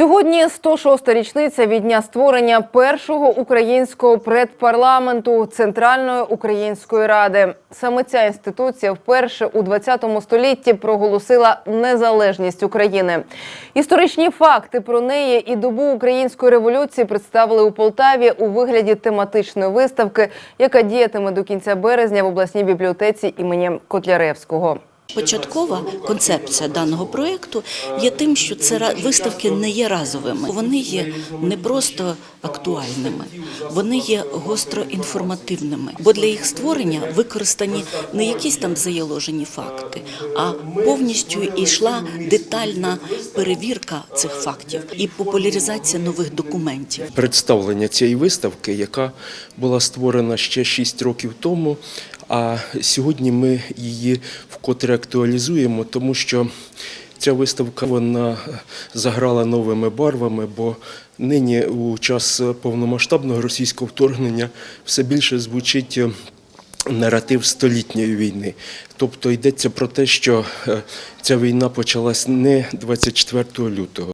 Сьогодні 106-та річниця від дня створення першого українського предпарламенту Центральної української ради. Саме ця інституція вперше у 20 столітті проголосила незалежність України. Історичні факти про неї і добу української революції представили у Полтаві у вигляді тематичної виставки, яка діятиме до кінця березня в обласній бібліотеці імені Котляревського. Початкова концепція даного проєкту є тим, що це виставки не є разовими. Вони є не просто актуальними, вони є гостроінформативними. Бо для їх створення використані не якісь там заяложені факти, а повністю йшла детальна перевірка цих фактів і популяризація нових документів. представлення цієї виставки, яка була створена ще 6 років тому. А сьогодні ми її вкотре актуалізуємо, тому що ця виставка вона заграла новими барвами, бо нині у час повномасштабного російського вторгнення все більше звучить е, наратив столітньої війни. Тобто йдеться про те, що е, ця війна почалась не 24 лютого.